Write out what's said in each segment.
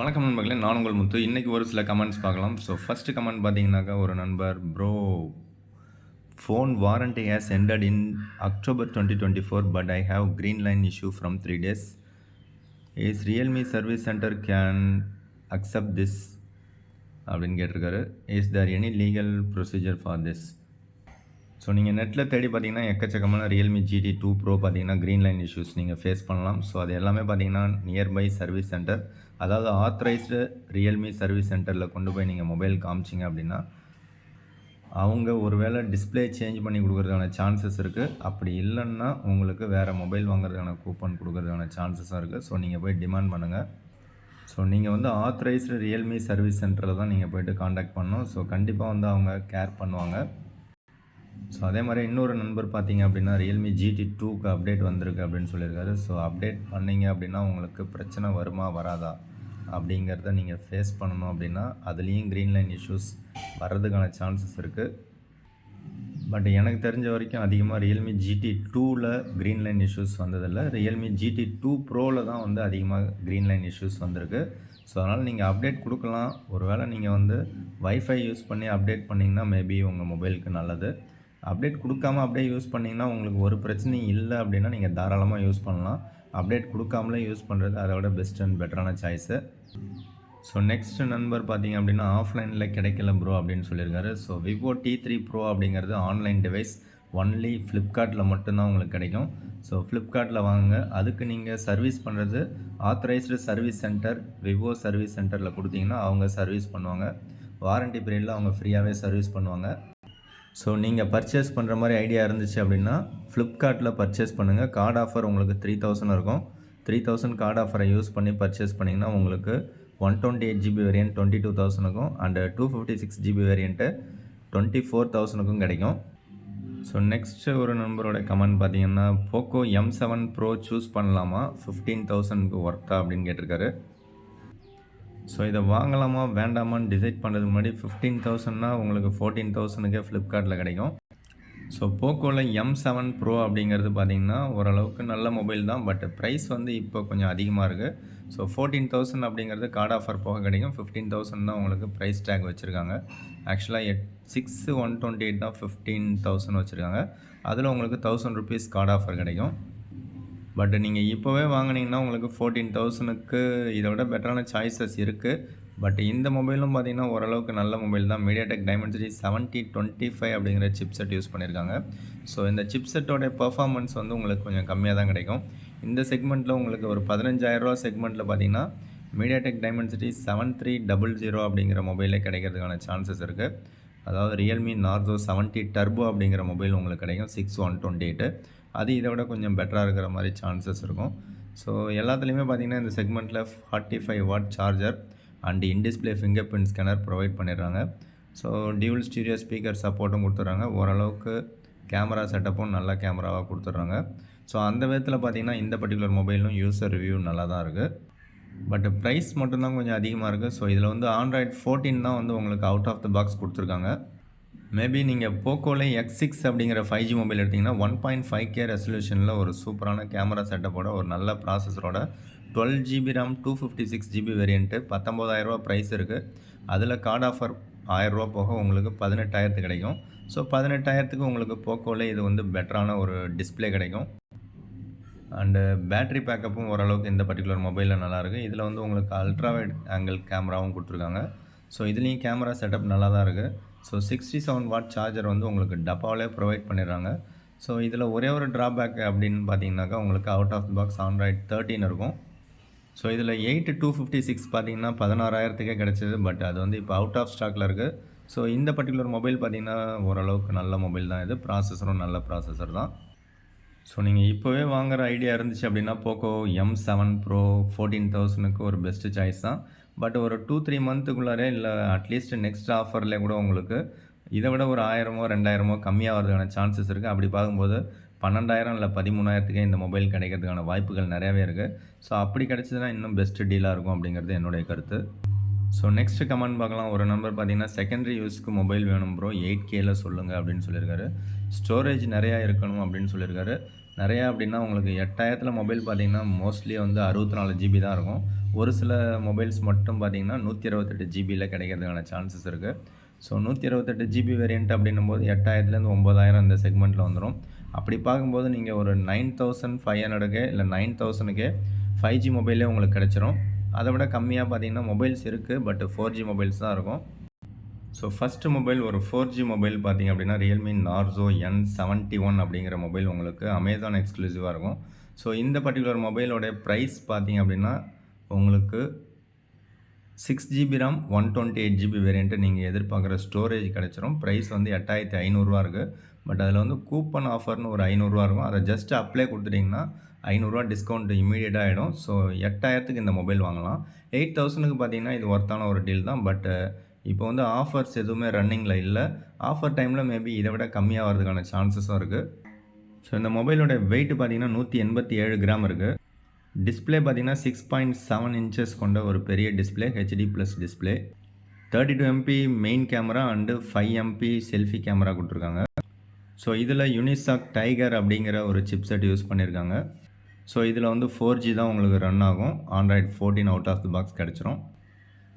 வணக்கம் நண்பர்களே நான் உங்கள் முத்து. இன்றைக்கி ஒரு சில கமெண்ட்ஸ் பார்க்கலாம். ஸோ ஃபஸ்ட்டு கமெண்ட் பார்த்தீங்கன்னாக்கா ஒரு நண்பர் bro phone warranty has ended in October twenty twenty four but I have green line issue from three days is Realme service centre can accept this அப்படின்னு கேட்டிருக்காரு. Is there any legal procedure for this so நீங்கள் நெட்டில் தேடி பார்த்தீங்கன்னா எக்கச்சக்கமான Realme GT two pro பார்த்தீங்கன்னா green line issues நீங்கள் face பண்ணலாம். ஸோ அது எல்லாமே பார்த்தீங்கன்னா நியர்பை சர்வீஸ் சென்டர் அதாவது ஆத்தரைஸ்டு ரியல்மி சர்வீஸ் சென்டரில் கொண்டு போய் நீங்கள் மொபைல் காமிச்சிங்க அப்படின்னா அவங்க ஒருவேளை டிஸ்ப்ளே சேஞ்ச் பண்ணி கொடுக்குறதுக்கான சான்சஸ் இருக்குது அப்படி இல்லைன்னா உங்களுக்கு வேறு மொபைல் வாங்குறதுக்கான கூப்பன் கொடுக்குறதுக்கான சான்சஸும் இருக்குது ஸோ நீங்கள் போய் டிமாண்ட் பண்ணுங்கள் ஸோ நீங்கள் வந்து ஆத்தரைஸ்டு ரியல்மி சர்வீஸ் சென்டரில் தான் நீங்கள் போய்ட்டு காண்டாக்ட் பண்ணணும். ஸோ கண்டிப்பாக வந்து அவங்க கேர் பண்ணுவாங்க. ஸோ அதே மாதிரி இன்னொரு நண்பர் பார்த்தீங்க அப்படின்னா ரியல்மி ஜிடி டூக்கு அப்டேட் வந்திருக்கு அப்படின்னு சொல்லியிருக்காரு. ஸோ அப்டேட் பண்ணீங்க அப்படின்னா உங்களுக்கு பிரச்சனை வருமா வராதா அப்படிங்கிறத நீங்கள் ஃபேஸ் பண்ணணும் அப்படின்னா அதுலேயும் க்ரீன் லைன் இஷ்யூஸ் வர்றதுக்கான சான்சஸ் இருக்குது பட் எனக்கு தெரிஞ்ச வரைக்கும் அதிகமாக ரியல்மி ஜிடி டூவில் க்ரீன் லைன் இஷ்யூஸ் வந்ததில்லை. ரியல்மி ஜிடி டூ ப்ரோவில் தான் வந்து அதிகமாக க்ரீன் லைன் இஷ்யூஸ் வந்திருக்கு. ஸோ அதனால் நீங்கள் அப்டேட் கொடுக்கலாம். ஒருவேளை நீங்கள் வந்து வைஃபை யூஸ் பண்ணி அப்டேட் பண்ணிங்கன்னா மேபி உங்கள் மொபைலுக்கு நல்லது. அப்டேட் கொடுக்காம அப்படியே யூஸ் பண்ணிங்கன்னா உங்களுக்கு ஒரு பிரச்சனையும் இல்லை அப்படின்னா நீங்கள் தாராளமாக யூஸ் பண்ணலாம். அப்டேட் கொடுக்காமலே யூஸ் பண்ணுறது அதை விட பெஸ்ட் அண்ட் பெட்டரான சாய்ஸு ஸோ நெக்ஸ்ட் நண்பர் பார்த்தீங்க அப்படின்னா ஆஃப்லைனில் கிடைக்கல ப்ரோ அப்படின்னு சொல்லியிருக்காரு. So Vivo T three pro அப்படிங்கிறது ஆன்லைன் டிவைஸ் ஒன்லி ஃப்ளிப்கார்ட்டில் மட்டும்தான் உங்களுக்கு கிடைக்கும். ஸோ ஃப்ளிப்கார்ட்டில் வாங்குங்க. அதுக்கு நீங்கள் சர்வீஸ் பண்ணுறது authorised service centre Vivo service சென்டரில் கொடுத்தீங்கன்னா அவங்க சர்வீஸ் பண்ணுவாங்க. வாரண்டி பீரியடில் அவங்க ஃப்ரீயாகவே சர்வீஸ் பண்ணுவாங்க. ஸோ நீங்கள் பர்ச்சேஸ் பண்ணுற மாதிரி ஐடியா இருந்துச்சு அப்படின்னா ஃப்ளிப்கார்ட்டில் பர்ச்சேஸ் பண்ணுங்கள் கார்டு ஆஃபர் உங்களுக்கு த்ரீ தௌசண்ட் இருக்கும். த்ரீ தௌசண்ட் கார்டு ஆஃபரை யூஸ் பண்ணி பர்ச்சேஸ் பண்ணிங்கன்னா உங்களுக்கு one twenty eight GB variant twenty two தௌசண்ட்க்கும் and two fifty six GB variant twenty four தௌசண்ட்க்கும் கிடைக்கும். ஸோ நெக்ஸ்ட்டு ஒரு நண்பரோட கமெண்ட் பார்த்தீங்கன்னா Poco M seven pro choose பண்ணலாமா? ஃபிஃப்டீன் தௌசண்ட்க்கு ஒர்த்தா அப்படின்னு கேட்டிருக்காரு. ஸோ இதை வாங்கலாமா வேண்டாமான்னு டிசைட் பண்ணுறதுக்கு முன்னாடி ஃபிஃப்டீன் தௌசண்ட்னா உங்களுக்கு ஃபோர்டீன் தௌசண்ட்க்கே ஃப்ளிப்கார்ட்டில் கிடைக்கும். ஸோ போக்கோவில் எம் செவன் ப்ரோ அப்படிங்கிறது பார்த்தீங்கன்னா ஓரளவுக்கு நல்ல மொபைல் தான். பட் ப்ரைஸ் வந்து இப்போ கொஞ்சம் அதிகமாக இருக்குது ஸோ ஃபோர்டீன் தௌசண்ட் அப்படிங்கிறது கார்டு ஆஃபர் போக கிடைக்கும். ஃபிஃப்டீன் தௌசண்ட் தான் உங்களுக்கு ப்ரைஸ் டேக் வச்சுருக்காங்க. ஆக்சுவலாக at six one twenty eight தான் ஃபிஃப்டீன் தௌசண்ட் வச்சுருக்காங்க. அதில் உங்களுக்கு தௌசண்ட் ருபீஸ் கார்டு ஆஃபர் கிடைக்கும். பட் நீங்கள் இப்போவே வாங்கினீங்கன்னா உங்களுக்கு ஃபோர்டீன் தௌசணுக்கு இதை விட பெட்டரான சாய்ஸஸ் இருக்குது பட் இந்த மொபைலும் பார்த்தீங்கன்னா ஓரளவுக்கு நல்ல மொபைல் தான். MediaTek Dimensity seventy twenty five அப்படிங்கிற சிப் செட் யூஸ் பண்ணியிருக்காங்க ஸோ இந்த சிப் செட்டோட பர்ஃபார்மன்ஸ் வந்து உங்களுக்கு கொஞ்சம் கம்மியாக தான் கிடைக்கும். இந்த செக்மெண்ட்டில் உங்களுக்கு ஒரு பதினஞ்சாயிரரூவா செக்மெண்ட்டில் பார்த்தீங்கன்னா MediaTek Dimensity seven three double zero அப்படிங்கிற மொபைலே கிடைக்கிறதுக்கான சான்சஸ் இருக்குது அதாவது ரியல்மி நார்சோ செவன்ட்டி டர்போ அப்படிங்கிற மொபைல் உங்களுக்கு கிடைக்கும். சிக்ஸ் ஒன் டுவெண்ட்டி எயிட்டு அது இதை விட கொஞ்சம் பெட்டராக இருக்கிற மாதிரி சான்சஸ் இருக்கும். ஸோ எல்லாத்துலேயுமே பார்த்தீங்கன்னா இந்த செக்மெண்ட்டில் forty five watt charger and in display fingerprint scanner provide பண்ணிடுறாங்க ஸோ டியூல் ஸ்டீரியோ ஸ்பீக்கர் சப்போர்ட்டும் கொடுத்துட்றாங்க. ஓரளவுக்கு கேமரா செட்டப்பும் நல்ல கேமராவாக கொடுத்துட்றாங்க. ஸோ அந்த விதத்தில் பார்த்தீங்கன்னா இந்த பர்டிகுலர் மொபைலும் யூஸர் ரிவ்யூ நல்லா தான் இருக்குது பட் ப்ரைஸ் மட்டும்தான் கொஞ்சம் அதிகமாக இருக்குது ஸோ இதில் வந்து ஆண்ட்ராய்ட் ஃபோர்டீன் தான் வந்து உங்களுக்கு அவுட் ஆஃப் த பாக்ஸ் கொடுத்துருக்காங்க. மேபி நீங்கள் போக்கோவில் எக்ஸ் சிக்ஸ் அப்படிங்கிற ஃபைவ் ஜி மொபைல் எடுத்திங்கன்னா ஒன் பாயிண்ட் ஃபைவ் கே ரெசல்யூஷனில் ஒரு சூப்பரான கேமரா செட்டப்போட ஒரு நல்ல ப்ராசஸரோட twelve GB RAM two fifty six GB variant பத்தொம்போதாயிரரூவா price இருக்குது அதில் கார்டு ஆஃபர் ஆயிரரூவா போக உங்களுக்கு பதினெட்டாயிரத்து கிடைக்கும். ஸோ பதினெட்டாயிரத்துக்கு உங்களுக்கு போக்கோவில் இது வந்து பெட்டரான ஒரு டிஸ்பிளே கிடைக்கும். அண்டு பேட்ரி பேக்கப்பும் ஓரளவுக்கு இந்த பர்டிகுலர் மொபைலில் நல்லாயிருக்கு. இதில் வந்து உங்களுக்கு அல்ட்ராவைட் ஆங்கிள் கேமராவும் கொடுத்துருக்காங்க. ஸோ இதுலேயும் கேமரா செட்டப் நல்லா தான் இருக்குது so sixty seven watt charger வந்து உங்களுக்கு டப்பாவிலே ப்ரொவைட் பண்ணிடுறாங்க. ஸோ இதில் ஒரே ஒரு ட்ராபேக் அப்படின்னு பார்த்தீங்கன்னாக்கா உங்களுக்கு out of box Android thirteen இருக்கும். ஸோ இதில் எயிட் டூ ஃபிஃப்டி சிக்ஸ் பார்த்தீங்கன்னா பதினாறாயிரத்துக்கே கிடச்சிது. பட் அது வந்து இப்போ அவுட் ஆஃப் ஸ்டாக்கில் இருக்குது ஸோ இந்த பர்டிகுலர் மொபைல் பார்த்தீங்கன்னா ஓரளவுக்கு நல்ல மொபைல் தான் இது. ப்ராசஸரும் நல்ல ப்ராசஸர் தான். ஸோ நீங்கள் இப்போவே வாங்குகிற ஐடியா இருந்துச்சு அப்படின்னா Poco M seven pro fourteen தௌசண்ட்க்கு ஒரு பெஸ்ட்டு சாய்ஸ் தான். பட் ஒரு டூ த்ரீ மந்த்துக்குள்ளாரே இல்லை அட்லீஸ்ட் நெக்ஸ்ட் ஆஃபரில் கூட உங்களுக்கு இதை விட ஒரு ஆயிரமோ ரெண்டாயிரமோ கம்மியாக வரதுக்கான சான்சஸ் இருக்குது அப்படி பார்க்கும்போது பன்னெண்டாயிரம் இல்லை பதிமூணாயிரத்துக்கே இந்த மொபைல் கிடைக்கிறதுக்கான வாய்ப்புகள் நிறையாவே இருக்குது ஸோ அப்படி கிடச்சதுன்னா இன்னும் பெஸ்ட்டு டீலாக இருக்கும் அப்படிங்கிறது என்னுடைய கருத்து. ஸோ நெக்ஸ்ட் கமெண்ட் பார்க்கலாம். ஒரு நம்பர் பார்த்தீங்கன்னா செகண்டரி யூஸ்க்கு மொபைல் வேணும் ப்ரோ எயிட் கேல சொல்லுங்கள் அப்படின்னு சொல்லியிருக்காரு. ஸ்டோரேஜ் நிறையா இருக்கணும் அப்படின்னு சொல்லியிருக்காரு. நிறையா அப்படின்னா உங்களுக்கு எட்டாயிரத்தில் மொபைல் பார்த்தீங்கன்னா மோஸ்ட்லி வந்து அறுபத்தி நாலு ஜிபி தான் இருக்கும். ஒரு சில மொபைல்ஸ் மட்டும் பார்த்தீங்கன்னா நூற்றி இருபத்தெட்டு ஜிபியில் கிடைக்கிறதுக்கான சான்சஸ் இருக்குது ஸோ நூற்றி இருபத்தெட்டு ஜிபி வேரியண்ட் அப்படின்னும் போது எட்டாயிரத்துலேருந்து ஒம்பதாயிரம் இந்த செக்மெண்ட்டில் வந்துடும் அப்படி பார்க்கும்போது நீங்கள் ஒரு நைன் தௌசண்ட் ஃபைவ் ஹண்ட்ரடுக்கு இல்லை நைன் தௌசண்ட்க்கு ஃபைவ் ஜி மொபைலே உங்களுக்கு கிடச்சிரும். அதை விட கம்மியாக பார்த்தீங்கன்னா மொபைல்ஸ் இருக்குது பட் ஃபோர் ஜி மொபைல்ஸ் தான் இருக்கும். ஸோ ஃபஸ்ட்டு மொபைல் ஒரு ஃபோர் ஜி மொபைல் பார்த்தீங்க அப்படின்னா Realme Narzo N seventy one அப்படிங்கிற மொபைல் உங்களுக்கு அமேசான் எக்ஸ்க்ளூசிவாக இருக்கும். ஸோ இந்த பர்டிகுலர் மொபைலோடைய ப்ரைஸ் பார்த்தீங்க அப்படின்னா உங்களுக்கு six GB RAM one twenty eight GB variant நீங்கள் எதிர்பார்க்குற ஸ்டோரேஜ் கிடச்சிரும். ப்ரைஸ் வந்து எட்டாயிரத்தி ஐநூறுரூவா இருக்குது பட் அதில் வந்து கூப்பன் ஆஃபர்னு ஒரு ஐநூறுரூவா இருக்கும். அதை ஜஸ்ட் அப்ளை கொடுத்துட்டிங்கன்னா ஐநூறுரூவா டிஸ்கவுண்ட் இமீடியட்டாக ஆகிடும் ஸோ எட்டாயிரத்துக்கு இந்த மொபைல் வாங்கலாம். எயிட் தௌசண்ட்க்கு பார்த்தீங்கன்னா இது ஒர்த்தான ஒரு டீல் தான். பட் இப்போ வந்து ஆஃபர்ஸ் எதுவுமே ரன்னிங்கில் இல்லை. ஆஃபர் டைமில் மேபி இதை விட கம்மியாக வரதுக்கான சான்சஸும் இருக்குது ஸோ இந்த மொபைலோட வெயிட் பார்த்தீங்கன்னா நூற்றி எண்பத்தி ஏழு கிராம் இருக்குது டிஸ்பிளே பார்த்தீங்கன்னா சிக்ஸ் பாயிண்ட் செவன் இன்ச்சஸ் கொண்ட ஒரு பெரிய display HD plus display thirty two MP main camera and five MP selfie camera கொடுத்துருக்காங்க. ஸோ இதில் யூனிசாக் டைகர் அப்படிங்கிற ஒரு சிப்செட் யூஸ் பண்ணியிருக்காங்க ஸோ இதில் வந்து ஃபோர் ஜி தான் உங்களுக்கு ரன் ஆகும். Android fourteen out of the box கிடச்சிரும்.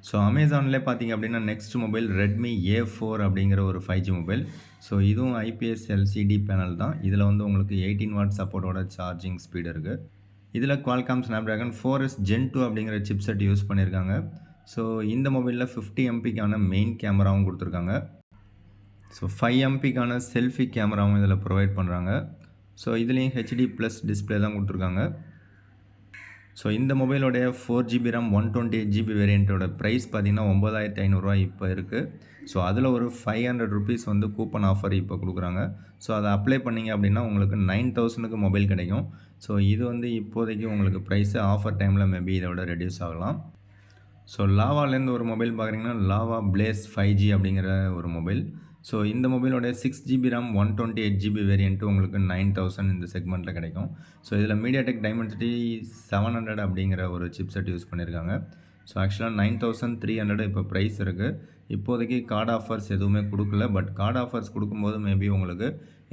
ஸோ அமேசான்லேயே பார்த்தீங்க அப்படின்னா next mobile Redmi A four அப்படிங்கிற ஒரு ஃபைவ் ஜி மொபைல் ஸோ இதுவும் ஐபிஎஸ் எல்சிடி பேனல் தான். இதில் வந்து உங்களுக்கு எயிட்டீன் வாட் சப்போர்ட்டோட சார்ஜிங் ஸ்பீடு இருக்குது இதில் Qualcomm Snapdragon four S Gen two அப்படிங்கிற சிப்செட் யூஸ் பண்ணியிருக்காங்க. ஸோ இந்த மொபைலில் ஃபிஃப்டி எம்பிக்கான மெயின் கேமராவும் கொடுத்துருக்காங்க. ஸோ ஃபைவ் எம்பிக்கான செல்ஃபி கேமராவும் இதில் ப்ரொவைட் பண்ணுறாங்க ஸோ இதுலேயும் ஹெச்டி ப்ளஸ் டிஸ்பிளே தான் கொடுத்துருக்காங்க. ஸோ இந்த மொபைலோடைய four GB RAM one twenty eight GB வேரியண்ட்டோட price பார்த்தீங்கன்னா ஒம்பதாயிரத்தி ஐநூறுரூவா இப்போ இருக்குது ஸோ அதில் ஒரு ஃபைவ் ஹண்ட்ரட் ருபீஸ் வந்து கூப்பன் ஆஃபர் இப்போ கொடுக்குறாங்க. ஸோ அதை அப்ளை பண்ணிங்க அப்படின்னா உங்களுக்கு நைன் தௌசண்ட்க்கு மொபைல் கிடைக்கும். ஸோ இது வந்து இப்போதைக்கு உங்களுக்கு ப்ரைஸு ஆஃபர் டைமில் மேபி இதை விட ரெடியூஸ் ஆகலாம். ஸோ லாவாலேருந்து ஒரு மொபைல் பார்க்குறீங்கன்னா லாவா பிளேஸ் ஃபைவ் ஜி அப்படிங்கிற ஒரு மொபைல் ஸோ இந்த மொபைலோட six GB RAM one twenty eight GB variant உங்களுக்கு நைன் தௌசண்ட் இந்த செக்மெண்ட்டில் கிடைக்கும். ஸோ இதில் மீடியாடெக் டைமென்சிட்டி செவன் ஹண்ட்ரட் அப்படிங்கிற ஒரு சிப்செட் யூஸ் பண்ணியிருக்காங்க ஸோ ஆக்சுவலாக நைன் தௌசண்ட் த்ரீ ஹண்ட்ரட் இப்போ ப்ரைஸ் இருக்குது இப்போதைக்கு கார்டு ஆஃபர்ஸ் எதுவுமே கொடுக்கல. பட் கார்டு ஆஃபர்ஸ் கொடுக்கும்போது மேபி உங்களுக்கு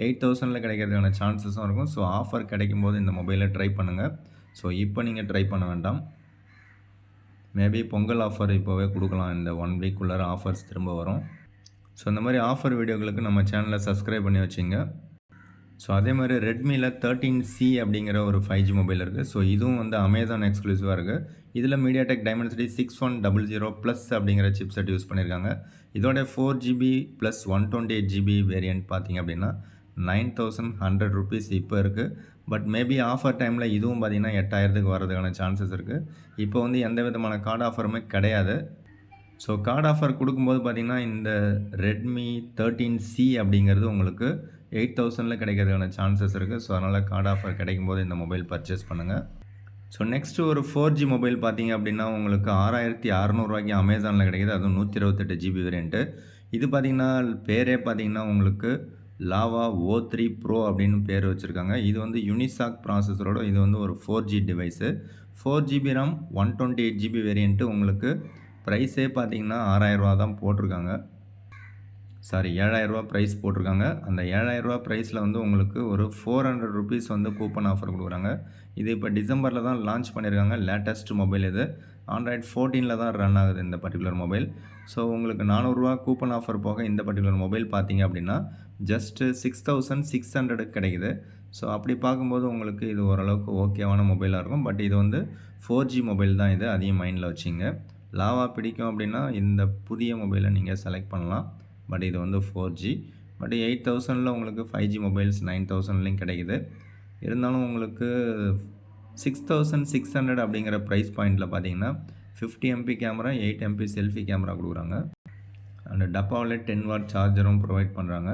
எயிட் தௌசண்டில் கிடைக்கிறதுக்கான சான்சஸும் இருக்கும். ஸோ ஆஃபர் கிடைக்கும் போது இந்த மொபைலை ட்ரை பண்ணுங்கள் ஸோ இப்போ நீங்கள் ட்ரை பண்ண வேண்டாம். மேபி பொங்கல் ஆஃபர் இப்போவே கொடுக்கலாம். இந்த ஒன் வீக்குள்ளார ஆஃபர்ஸ் திரும்ப வரும். ஸோ இந்த மாதிரி ஆஃபர் வீடியோக்களுக்கு நம்ம சேனலை சப்ஸ்கிரைப் பண்ணி வச்சுங்க. ஸோ அதே மாதிரி ரெட்மியில் தேர்ட்டீன் சி அப்படிங்கிற ஒரு ஃபைவ் ஜி மொபைல் இருக்குது ஸோ இதுவும் வந்து அமேசான் எக்ஸ்க்ளூசிவாக இருக்குது இதில் MediaTek Dimensity six one double zero plus அப்படிங்கிற சிப் செட் யூஸ் பண்ணியிருக்காங்க இதோட four GB plus one twenty eight GB variant பார்த்திங்க அப்படின்னா நைன் தௌசண்ட் ஹண்ட்ரட் ருபீஸ் இப்போ இருக்குது பட் மேபி ஆஃபர் டைமில் இதுவும் பார்த்திங்கன்னா எட்டாயிரத்துக்கு வரதுக்கான சான்சஸ் இருக்குது இப்போ வந்து எந்த விதமான கார்டு ஆஃபருமே கிடையாது. ஸோ கார்டு ஆஃபர் கொடுக்கும்போது பார்த்திங்கன்னா இந்த ரெட்மி தேர்ட்டீன் சி அப்படிங்கிறது உங்களுக்கு எயிட் தௌசண்டில் கிடைக்கிறதுக்கான சான்சஸ் இருக்குது ஸோ அதனால் கார்டு ஆஃபர் கிடைக்கும் போது இந்த மொபைல் பர்ச்சேஸ் பண்ணுங்கள் ஸோ நெக்ஸ்ட்டு ஒரு ஃபோர் ஜி மொபைல் பார்த்தீங்க அப்படின்னா உங்களுக்கு ஆறாயிரத்தி அறநூறுவாய்க்கு அமேசானில் கிடைக்கிது. அதுவும் நூற்றி இருபத்தெட்டு ஜிபி வேரியண்ட்டு இது பார்த்திங்கன்னா பேரே பார்த்திங்கன்னா உங்களுக்கு லாவா ஓ த்ரீ ப்ரோ அப்படின்னு பேர் வச்சுருக்காங்க. இது வந்து யூனிசாக் ப்ராசஸரோட இது வந்து ஒரு four G device four GB RAM one twenty eight GB variant உங்களுக்கு ப்ரைஸே பார்த்தீங்கன்னா ஆறாயிரரூவா தான் போட்டிருக்காங்க. சாரி ஏழாயிரரூவா ப்ரைஸ் போட்டிருக்காங்க. அந்த ஏழாயிரரூவா ப்ரைஸில் வந்து உங்களுக்கு ஒரு ஃபோர் ஹண்ட்ரட் ருபீஸ் வந்து கூப்பன் ஆஃபர் கொடுக்குறாங்க. இது இப்போ டிசம்பரில் தான் லான்ச் பண்ணியிருக்காங்க லேட்டஸ்ட் மொபைல் இது. ஆண்ட்ராய்ட் ஃபோர்டீனில் தான் ரன் ஆகுது இந்த பர்டிகுலர் மொபைல் ஸோ உங்களுக்கு நானூறுரூவா கூப்பன் ஆஃபர் போக இந்த பர்டிகுலர் மொபைல் பார்த்தீங்க அப்படின்னா ஜஸ்ட்டு சிக்ஸ் தௌசண்ட் சிக்ஸ் ஹண்ட்ரடுக்கு கிடைக்குது. ஸோ அப்படி பார்க்கும்போது உங்களுக்கு இது ஓரளவுக்கு ஓகேவான மொபைலாக இருக்கும். பட் இது வந்து ஃபோர் ஜி மொபைல் தான் இது அதையும் மைண்டில் வச்சிங்க. லாவா பிடிக்கும் அப்படின்னா இந்த புதிய மொபைலை நீங்கள் செலக்ட் பண்ணலாம். பட் இது வந்து ஃபோர் ஜி பட் எயிட் தௌசண்டில் உங்களுக்கு ஃபைவ் ஜி மொபைல்ஸ் நைன் தௌசண்ட்லேயும் கிடைக்குது. இருந்தாலும் உங்களுக்கு சிக்ஸ் தௌசண்ட் சிக்ஸ் ஹண்ட்ரட் அப்படிங்கிற ப்ரைஸ் பாயிண்ட்டில் பார்த்தீங்கன்னா fifty MP camera eight MP selfie camera கொடுக்குறாங்க. அண்ட் டப்பாவில் டென் வாட் சார்ஜரும் ப்ரொவைட் பண்ணுறாங்க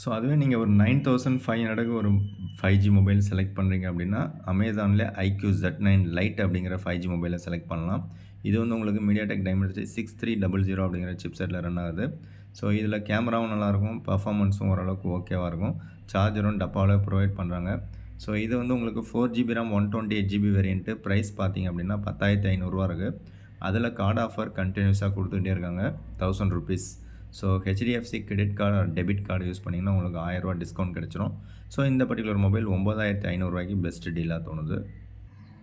ஸோ அதுவே நீங்கள் ஒரு நைன் தௌசண்ட் ஃபைவ் ஹண்ட்ரடுக்கு ஒரு ஃபைவ் ஜி மொபைல் செலக்ட் பண்ணுறீங்க அப்படின்னா அமேசானில் ஐக்யூ ஜெட் நைன் லைட் அப்படிங்கிற ஃபைவ் ஜி மொபைலை செலக்ட் பண்ணலாம். இது வந்து உங்களுக்கு MediaTek Dimensity six three double zero அப்படிங்கிற சிப்செட்டில் ரன் ஆகுது. ஸோ இதில் கேமராவும் நல்லாயிருக்கும் பர்ஃபாமன்ஸும் ஓரளவுக்கு ஓகேவாக இருக்கும். சார்ஜரும் டப்பாவில் ப்ரொவைட் பண்ணுறாங்க ஸோ இது வந்து உங்களுக்கு four GB RAM one twenty eight GB variant price பார்த்திங்க அப்படின்னா பத்தாயிரத்தி ஐநூறுரூவா இருக்குது அதில் கார்டு ஆஃபர் கண்டினியூஸாக கொடுத்துக்கிட்டே இருக்காங்க. Thousand rupees so HDFC credit card debit card use பண்ணிங்கன்னா உங்களுக்கு ஆயிரரூவா டிஸ்கவுண்ட் கிடச்சிரும். ஸோ இந்த பர்டிகுலர் மொபைல் ஒம்பதாயிரத்தி ஐநூறுரூவாய்க்கு பெஸ்ட் டீலாக தோணுது.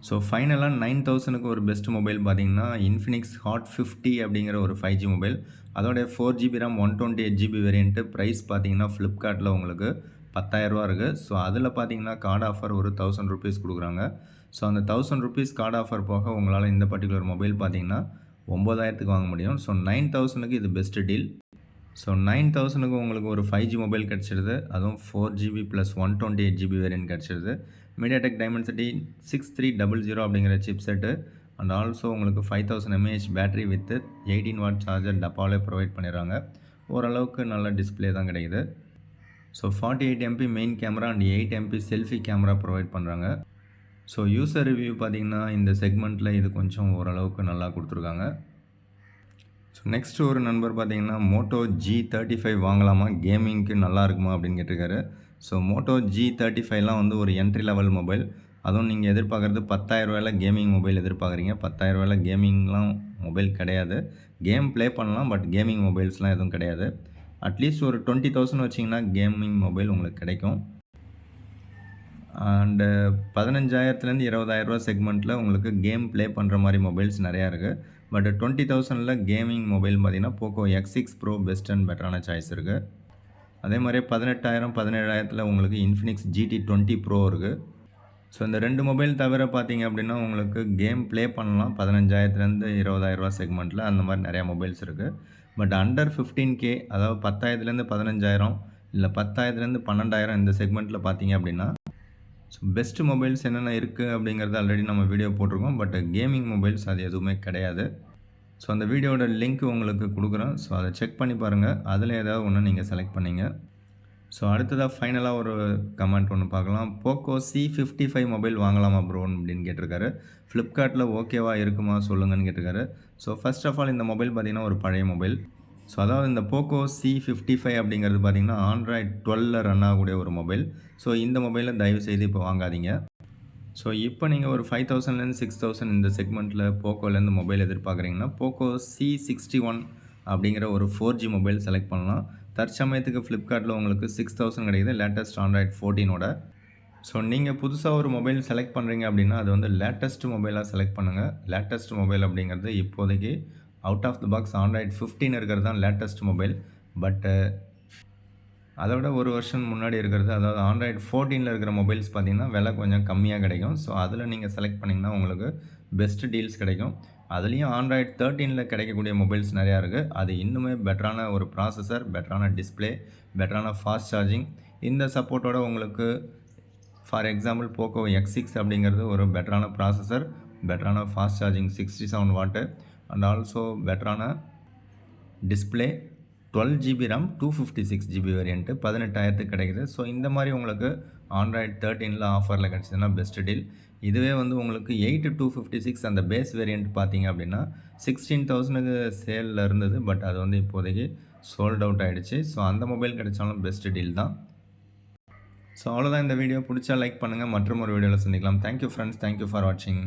ஸோ ஃபைனலாக நைன் தௌசண்ட்க்கு ஒரு பெஸ்ட் மொபைல் பார்த்தீங்கன்னா இன்ஃபினிக்ஸ் ஹாட் ஃபிஃப்டி அப்படிங்கிற ஒரு ஃபைவ் ஜி மொபைல் அதோடைய four GB RAM one twenty eight GB variant price பார்த்தீங்கன்னா ஃப்ளிப்கார்ட்டில் உங்களுக்கு பத்தாயிரரூவா இருக்குது ஸோ அதில் பார்த்தீங்கன்னா கார்டு ஆஃபர் ஒரு தௌசண்ட் ருபீஸ் கொடுக்குறாங்க. ஸோ அந்த தௌசண்ட் ருபீஸ் கார்டு ஆஃபர் போக உங்களால் இந்த பர்டிகுலர் மொபைல் பார்த்தீங்கன்னா ஒம்பதாயிரத்துக்கு வாங்க முடியும். ஸோ நைன் தௌசண்ட்க்கு இது பெஸ்ட்டு டீல் ஸோ நைன் தௌசண்ட்க்கு உங்களுக்கு ஒரு ஃபைவ் ஜி மொபைல் கிடச்சிடுது அதுவும் four GB plus one twenty eight GB variant கிடச்சிடுது MediaTek Dimensity six three double zero அப்படிங்கிற சிப் செட்டு அண்ட் ஆல்சோ உங்களுக்கு five thousand mAh battery with eighteen watt charger டப்பாலே provide பண்ணிடுறாங்க. ஓரளவுக்கு நல்ல டிஸ்பிளே தான் கிடைக்குது. So forty eight MP main camera and eight MP selfie camera provide பண்ணுறாங்க so user review பார்த்திங்கன்னா இந்த செக்மெண்ட்டில் இது கொஞ்சம் ஓரளவுக்கு நல்லா கொடுத்துருக்காங்க. ஸோ நெக்ஸ்ட் ஒரு நண்பர் பார்த்தீங்கன்னா மோட்டோ ஜி தேர்ட்டி ஃபைவ் வாங்கலாமா கேமிங்க்கு நல்லா இருக்குமா அப்படின்னு கேட்டிருக்காரு. ஸோ மோட்டோ ஜி தேர்ட்டி ஃபைவ்லாம் வந்து ஒரு என்ட்ரி லெவல் மொபைல் அதுவும் நீங்கள் எதிர்பார்க்குறது பத்தாயிரரூவாயில் கேமிங் மொபைல் எதிர்பார்க்குறீங்க. பத்தாயிரரூவாயில் கேமிங்லாம் மொபைல் கிடையாது. கேம் ப்ளே பண்ணலாம் பட் கேமிங் மொபைல்ஸ்லாம் எதுவும் கிடையாது. அட்லீஸ்ட் ஒரு டுவெண்ட்டி தௌசண்ட் வச்சிங்கன்னா கேமிங் மொபைல் உங்களுக்கு கிடைக்கும். அண்டு பதினஞ்சாயிரத்துலேருந்து இருபதாயிரரூவா செக்மெண்ட்டில் உங்களுக்கு கேம் ப்ளே பண்ணுற மாதிரி மொபைல்ஸ் நிறையா இருக்குது பட் டுவெண்ட்டி தௌசண்டில் கேமிங் மொபைல் பார்த்தீங்கன்னா Poco X six pro best and பெட்டரான சாய்ஸ் இருக்குது அதே மாதிரி பதினெட்டாயிரம் பதினேழாயிரத்தில் உங்களுக்கு இன்ஃபினிக்ஸ் ஜிடி டுவெண்ட்டி ப்ரோ இருக்குது ஸோ இந்த ரெண்டு மொபைல் தவிர பார்த்தீங்க அப்படின்னா உங்களுக்கு கேம் ப்ளே பண்ணலாம். பதினஞ்சாயிரத்துலேருந்து இருபதாயிரரூவா செக்மெண்ட்டில் அந்த மாதிரி நிறையா மொபைல்ஸ் இருக்குது பட் அண்டர் ஃபிஃப்டீன் கே அதாவது பத்தாயிரத்துலேருந்து பதினஞ்சாயிரம் இல்லை பத்தாயிரத்துலேருந்து பன்னெண்டாயிரம் இந்த செக்மெண்ட்டில் பார்த்தீங்க அப்படின்னா ஸோ பெஸ்ட்டு மொபைல்ஸ் என்னென்ன இருக்குது அப்படிங்கிறது ஆல்ரெடி நம்ம வீடியோ போட்டிருக்கோம். பட் கேமிங் மொபைல்ஸ் அது எதுவுமே கிடையாது. ஸோ அந்த வீடியோட லிங்க் உங்களுக்கு கொடுக்குறேன். ஸோ அதை செக் பண்ணி பாருங்கள் அதில் ஏதாவது ஒன்று நீங்கள் செலக்ட் பண்ணிங்க. ஸோ அடுத்ததாக ஃபைனலாக ஒரு கமெண்ட் ஒன்று பார்க்கலாம். Poco C fifty five mobile வாங்கலாமா ப்ரோன் அப்படின்னு கேட்டிருக்காரு. ஃப்ளிப்கார்ட்டில் ஓகேவா இருக்குமா சொல்லுங்கன்னு கேட்டிருக்காரு. ஸோ ஃபஸ்ட் ஆஃப் ஆல் இந்த மொபைல் பார்த்திங்கன்னா ஒரு பழைய மொபைல் ஸோ அதாவது இந்த போக்கோ சி ஃபிஃப்டி ஃபைவ் அப்படிங்கிறது பார்த்திங்கன்னா ஆண்ட்ராய்ட் டுவெல்லில் ரன் ஆகக்கூடிய ஒரு மொபைல் ஸோ இந்த மொபைலை தயவு செய்து இப்போ வாங்காதீங்க. ஸோ இப்போ நீங்கள் ஒரு ஃபைவ் தௌசண்ட்லேருந்து சிக்ஸ் தௌசண்ட் இந்த செக்மெண்ட்டில் போக்கோலேருந்து மொபைல் எதிர்பார்க்குறீங்கன்னா போக்கோ சி சிக்ஸ்டி ஒன் அப்படிங்கிற ஒரு ஃபோர் ஜி மொபைல் செலக்ட் பண்ணலாம். தற்சமயத்துக்கு ஃப்ளிப்கார்ட்டில் உங்களுக்கு சிக்ஸ் தௌசண்ட் கிடைக்குது லேட்டஸ்ட் ஆண்ட்ராய்ட் ஃபோர்டீனோட ஸோ நீங்கள் புதுசாக ஒரு மொபைல் செலக்ட் பண்ணுறீங்க அப்படின்னா அது வந்து லேட்டஸ்ட் மொபைலாக செலக்ட் பண்ணுங்கள் லேட்டஸ்ட் மொபைல் அப்படிங்கிறது இப்போதைக்கு out of the box Android fifteen இருக்கிறது தான் லேட்டஸ்ட் மொபைல் பட்டு அதை விட ஒரு வருஷம் முன்னாடி இருக்கிறது அதாவது ஆண்ட்ராய்டு ஃபோர்டீனில் இருக்கிற மொபைல்ஸ் பார்த்திங்கன்னா விலை கொஞ்சம் கம்மியாக கிடைக்கும். ஸோ அதில் நீங்கள் செலக்ட் பண்ணிங்கன்னா உங்களுக்கு பெஸ்ட் டீல்ஸ் கிடைக்கும். அதுலேயும் ஆண்ட்ராய்ட் தேர்ட்டீனில் கிடைக்கக்கூடிய மொபைல்ஸ் நிறையா இருக்குது அது இன்னுமே பெட்டரான ஒரு ப்ராசஸர் பெட்டரான டிஸ்பிளே பெட்டரான ஃபாஸ்ட் சார்ஜிங் இந்த சப்போர்ட்டோட உங்களுக்கு for example Poco X six அப்படிங்கிறது ஒரு பெட்டரான ப்ராசஸர் பெட்டரான fast charging sixty seven watt and also பெட்டரான display twelve GB RAM two fifty six GB variant பதினெட்டாயிரத்துக்கு கிடைக்குது. ஸோ இந்த மாதிரி உங்களுக்கு ஆண்ட்ராய்ட் தேர்ட்டீனில் ஆஃபரில் கிடச்சிதுன்னா பெஸ்ட் டீல் இதுவே வந்து உங்களுக்கு எயிட் டூ ஃபிஃப்டி சிக்ஸ் அந்த பேஸ் வேரியண்ட் பார்த்தீங்க அப்படின்னா சிக்ஸ்டீன் தௌசண்ட்க்கு சேலில் இருந்தது. பட் அது வந்து இப்போதைக்கு சோல்ட் அவுட் ஆகிடுச்சு ஸோ அந்த மொபைல் கிடைச்சாலும் பெஸ்ட் டீல் தான். ஸோ அவ்வளோதான் இந்த வீடியோ பிடிச்சா லைக் பண்ணுங்கள் மற்றும் ஒரு வீடியோவில் சந்திக்கலாம். தேங்க்யூ ஃப்ரெண்ட்ஸ் தேங்க்யூ ஃபார் வாட்சிங்